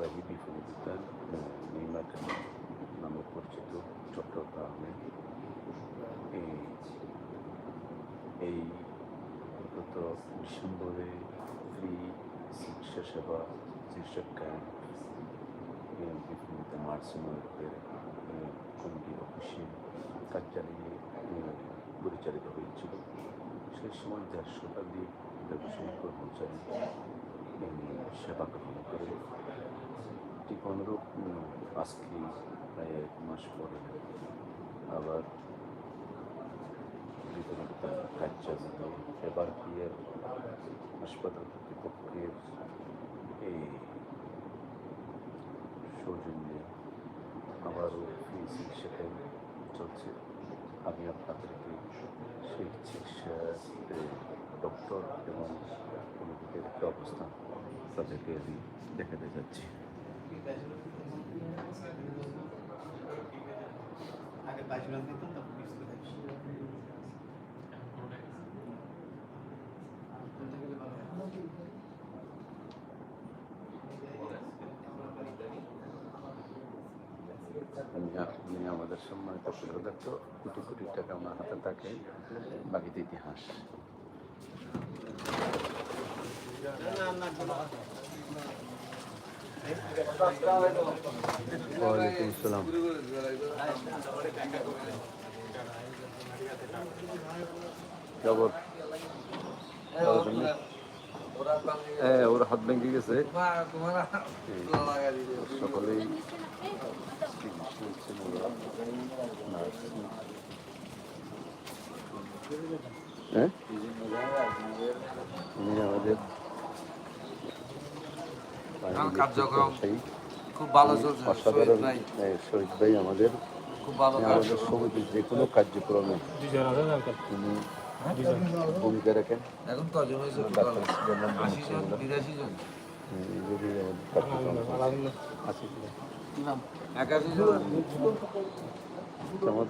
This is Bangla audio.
ঐতিহ্যবাহী বিপণিবিতান নির্মাতা নামে পরিচিত চট্টগ্রামে এই এই গত ডিসেম্বরে ফ্রি চিকিৎসা সেবা চিকিৎসা ক্যাম্প বিপণিবিতান নার্সিংহোমের কমিটির অফিসে কার্যালয়ে পরিচালিত হয়েছিল সেই সময় দেড় শতাধিক ব্যবসায়িক কর্মচারী সেবা গ্রহণ করে। ঠিক অনুরূপ আজকে প্রায় এক মাস পরে আবার বিপরীত কার্যালয়ে এবার পিয়ার হাসপাতাল কর্তৃপক্ষের এই সৌজন্যে আবারও ফ্রি চিকিৎসা চলছে। আমি আপনাদেরকে সেই চিকিৎসা ডক্টর এবং অবস্থা তাদেরকে আমি দেখাতে যাচ্ছি। আমাদের সম্মানিত সুরদত্ত কোটি কোটি টাকা ওনার হাতে থাকে। বাকিতে ইতিহাস। ওয়ালাইকুম আসসালাম। হ্যাঁ ওর হাত ভেঙে গেছে। সকলেই হ্যাঁ? আমাদের কার্যক্রম খুব ভালো চলছে অসাধারণ শহীদ ভাই হ্যাঁ, আমাদের। খুব ভালো আমাদের সমিতির যে কোনো কার্যক্রমে তিনি ভূমিকা রাখেন। এখন কজন হয়েছে? আশি জন বিরাশি জন। একাশি